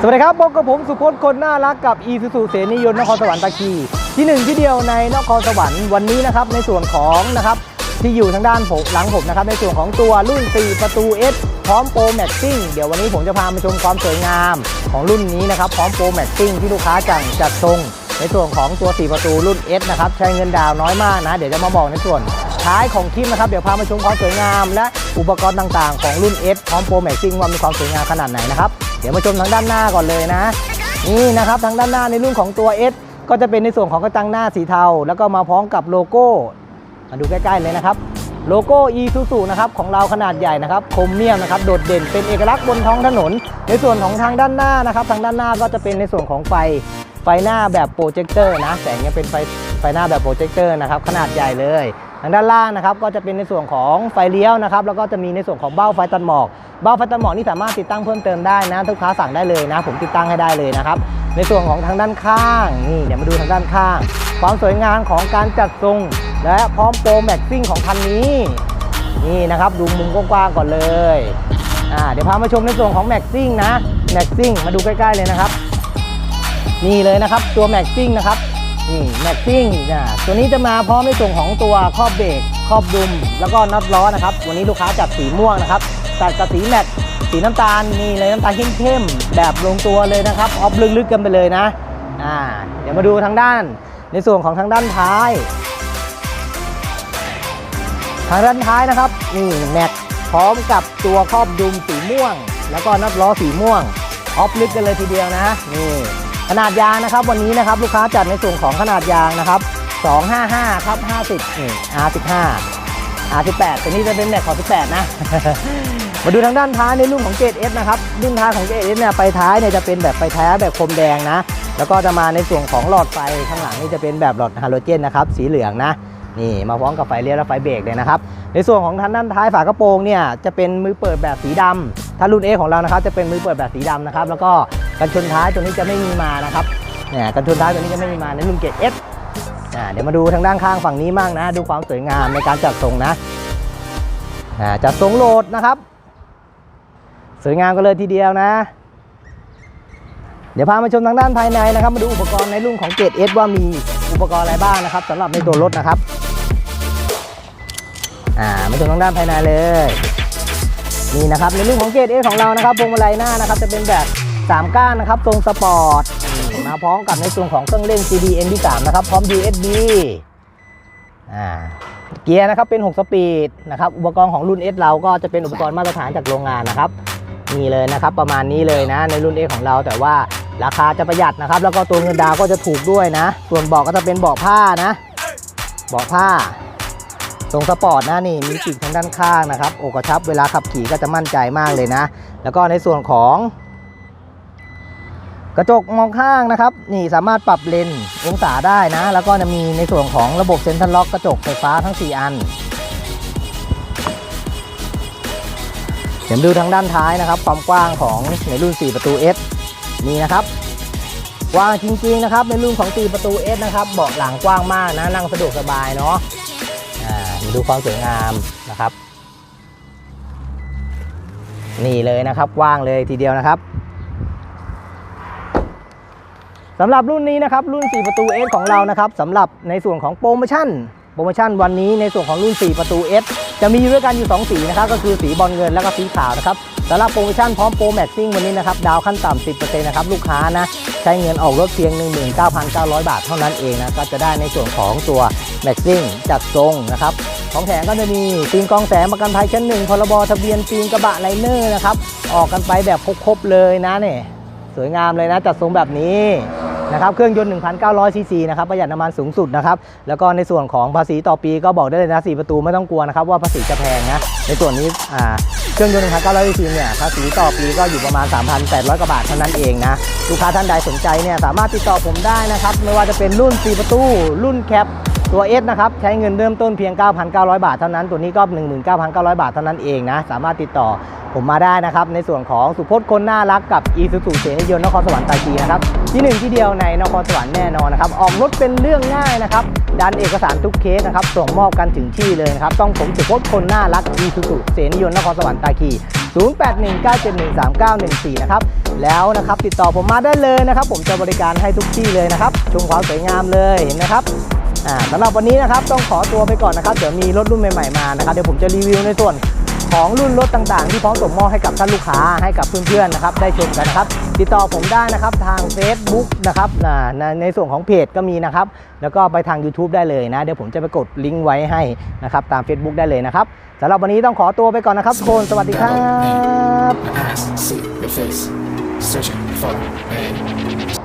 สวัสดีครับพบกับผมสุพจน์คนน่ารักกับอีซูซูเสนียนนครสวรรค์ตะคีที่หนึ่งที่เดียวในนครสวรรค์วันนี้นะครับในส่วนของนะครับที่อยู่ทางด้านผมหลังผมนะครับในส่วนของตัวรุ่น 4 ประตู S พร้อมโปรแม็กซิ่งเดี๋ยววันนี้ผมจะพามาชมความสวยงามของรุ่นนี้นะครับพร้อมโปรแม็กซิ่งที่ลูกค้าจังจัดทรงในส่วนของตัว 4 ประตูรุ่น S นะครับใช้เงินดาวน้อยมากนะ เดี๋ยวจะมาบอกในส่วนท้ายของคลิปนะครับเดี๋ยวพามาชมความสวยงาม และอุปกรณ์ต่างๆ ของรุ่น S พร้อมโปรแม็กซิ่งว่ามีความสวยงามขนาดไหนนะครับ ดี๋ยวมาชมทางด้านหน้าก่อนเลยนะ นี่นะครับทางด้านหน้าในรุ่นของตัว S ก็จะเป็นในส่วนของกระจังหน้าสีเทา แล้วก็มาพร้อมกับโลโก้ มาดูใกล้ๆเลยนะครับ โลโก้ e s u s u นะครับของเราขนาดใหญ่นะครับคมเมียมนะครับโดดเด่นเป็นเอกลักษณ์บนท้องถนน ในส่วนของทางด้านหน้านะครับ ทางด้านหน้าก็จะเป็นในส่วนของไฟไฟหน้าแบบโปรเจคเตอร์นะแสงยังเป็นไฟไฟหน้าแบบโปรเจคเตอร์นะครับขนาดใหญ่เลยางด้านล่างนะครับก็จะเป็นในส่วนของไฟเลี้ยวนะครับแล้วก็จะมีในส่วนของเบ้าไฟตัดหมอกเบ้าไฟตัดหมอกนี่สามารถติดตั้งเพิ่มเติมได้นะลูกค้าสั่งได้เลยนะ ผมติดตั้งให้ได้เลยนะครับในส่วนของทางด้านข้างนี่เดี๋ยวมาดูทางด้านข้าง ความสวยงามของการจัดทรง และพร้อมโปรแม็กซิ่งของคันนี้นี่นะครับดูมุมกว้างๆก่อนเลยอ่าเดี๋ยวพามาชมในส่วนของแม็กซิ่งนะแม็กซิ่งมาดูใกล้ๆเลยนะครับนี่เลยนะครับตัวแม็กซิ่งนะครับ นี่แม็กซิ่งนะตัวนี้จะมาพร้อมในส่วนของตัวครอบเบรกครอบดุม แล้วก็น็อตล้อนะครับ วันนี้ลูกค้าจัดสีม่วงนะครับตัดกับสีแม็กสีน้ำตาลนี่เลยน้ำตาลเข้มๆแบบลงตัวเลยนะครับออฟลึกๆกันไปเลยนะอ่าเดี๋ยวมาดูทางด้าน ในส่วนของทางด้านท้าย ทางด้านท้ายนะครับนี่แม็กพร้อมกับตัวครอบดุมสีม่วง แล้วก็น็อตล้อสีม่วงออฟลึกกันเลยทีเดียวนะนี่ ขนาดยางนะครับ วันนี้นะครับลูกค้าจัดในส่วนของขนาดยางนะครับ 255 ครับ 50นี่ R15 R18 ตัวนี้จะเป็นแม็กของ 18 นะ มาดูทางด้านท้ายในรุ่นของ 7S นะครับ รุ่นท้ายของ 7S เนี่ย ไปท้ายเนี่ยจะเป็นแบบไปแท้แบบคมแดงนะ แล้วก็จะมาในส่วนของหลอดไฟข้างหลังนี่จะเป็นแบบหลอดฮาโลเจนนะครับ สีเหลืองนะ นี่มาพร้อมกับไฟเลี้ยวและไฟเบรกเลยนะครับ ในส่วนของทางด้านท้ายฝากระโปรงเนี่ยจะเป็นมือเปิดแบบสีดำถ้ารุ่น A ของเรานะครับจะเป็นมือเปิดแบบสีดำนะครับ แล้วก็ กันชนท้ายตัวนี้จะไม่มีมานะครับเนี่ยกันชนท้ายตัวนี้จะไม่มีมาในรุ่นเกรด S อ่าเดี๋ยวมาดูทางด้านข้างฝั่งนี้มั่งนะ ดูความสวยงามในการจัดทรงนะอ่าจัดทรงโหลดนะครับ สวยงามกันเลยทีเดียวนะ เดี๋ยวพามาชมทางด้านภายในนะครับ มาดูอุปกรณ์ในรุ่นของเกรด S ว่ามีอุปกรณ์อะไรบ้างนะครับสำหรับในตัวรถนะครับอ่ามาชมทางด้านภายในเลยนี่นะครับในรุ่นของเกรด S ของเรานะครับพวงมาลัยหน้านะครับจะเป็นแบบ 3 ก้านนะครับทรงสปอร์ตมาพร้อมกับในส่วนของเครื่องเล่น CD ND3 นะครับ พร้อม USB อ่าเกียร์นะครับเป็น 6 สปีดนะครับอุปกรณ์ของรุ่น S เราก็จะเป็นอุปกรณ์มาตรฐานจากโรงงานนะครับนี่เลยนะครับประมาณนี้เลยนะในรุ่น X ของเราแต่ว่าราคาจะประหยัดนะครับ แล้วก็ตัวเงินดาวก็จะถูกด้วยนะ ส่วนเบาะก็จะเป็นเบาะผ้านะเบาะผ้าทรงสปอร์ตนะนี่มีปีกทางด้านข้างนะครับ โอกระชับเวลาขับขี่ก็จะมั่นใจมากเลยนะ แล้วก็ในส่วนของ กระจกมองข้างนะครับ นี่สามารถปรับเลนส์องศาได้นะ แล้วก็จะมีในส่วนของระบบเซ็นทรัลล็อกกระจกไฟฟ้าทั้ง 4 อัน เดี๋ยวดูทางด้านท้ายนะครับ ความกว้างของในรุ่น 4 ประตู S นี่นะครับกว้างจริงๆนะครับ ในรุ่นของ4ประตู S นะครับเบาะหลังกว้างมากนะนั่งสะดวกสบายเนาะอ่ามาดูความสวยงามนะครับ นี่เลยนะครับกว้างเลยทีเดียวนะครับ สำหรับรุ่นนี้นะครับรุ่น 4 ประตู S ของเรานะครับสำหรับในส่วนของโปรโมชั่นโปรโมชั่นวันนี้ในส่วนของรุ่น 4 ประตู S จะมีด้วยกันอยู่ 2 สีนะครับก็คือสีบอลเงินแล้วก็สีขาวนะครับสำหรับโปรโมชั่นพร้อมโปรแม็กซิ่งวันนี้นะครับดาวขั้นต่ำ 10%นะครับลูกค้านะใช้เงินออกรถเพียง 19,900 บาทเท่านั้นเองนะก็จะได้ในส่วนของตัวแม็กซิ่งจัดทรงนะครับของแถมก็จะมีฟิล์มกองแสงประกันภัยชั้นหนึ่งพรบทะเบียนฟิล์มกระบะไลเนอร์นะครับออกกันไปแบบครบๆเลยนะเนี่ยสวยงามเลยนะจัดทรงแบบนี้ นะครับเครื่องยนต์ 1,900ซีซีนะครับประหยัดน้ำมันสูงสุดนะครับแล้วก็ในส่วนของภาษีต่อปีก็บอกได้เลยนะ4ประตูไม่ต้องกลัวนะครับว่าภาษีจะแพงนะในส่วนนี้อ่าเครื่องยนต์1,900ซีซีเนี่ยภาษีต่อปีก็อยู่ประมาณ 3,800กว่าบาทเท่านั้นเองนะลูกค้าท่านใดสนใจเนี่ยสามารถติดต่อผมได้นะครับไม่ว่าจะเป็นรุ่น 4 ประตู รุ่นแคปตัว S นะครับใช้เงินเริ่มต้นเพียง 9,900 บาทเท่านั้น ตัวนี้ก็ 19,900 บาทเท่านั้นเองนะสามารถติดต่อ ผมมาได้นะครับ ในส่วนของสุพจน์คนน่ารักกับอีซูซูเสนยนต์นครสวรรค์ตากีนะครับ ที่หนึ่งที่เดียวในนครสวรรค์แน่นอนนะครับ ออกรถเป็นเรื่องง่ายนะครับ ดันเอกสารทุกเคสนะครับ ส่งมอบกันถึงที่เลยนะครับ ต้องผมสุพจน์คนน่ารักอีซูซูเสนยนต์นครสวรรค์ตากี0819713914 นะครับ แล้วนะครับติดต่อผมมาได้เลยนะครับ ผมจะบริการให้ทุกที่เลยนะครับ ชมความสวยงามเลยเห็นนะครับสำหรับวันนี้นะครับต้องขอตัวไปก่อนนะครับ เดี๋ยวมีรถรุ่นใหม่ๆมานะครับ เดี๋ยวผมจะรีวิวในส่วน ของรุ่นรถต่างๆ ที่พร้อมส่งมอบให้กับท่านลูกค้าให้กับเพื่อนๆนะครับได้ชมกันนะครับ ติดต่อผมได้นะครับทาง Facebook นะครับในในส่วนของเพจก็มีนะครับ แล้วก็ไปทาง YouTube ได้เลยนะ เดี๋ยวผมจะไปกดลิงก์ไว้ให้นะครับตาม Facebook ได้เลยนะครับสำหรับวันนี้ต้องขอตัวไปก่อนนะครับทุกคนสวัสดีครับ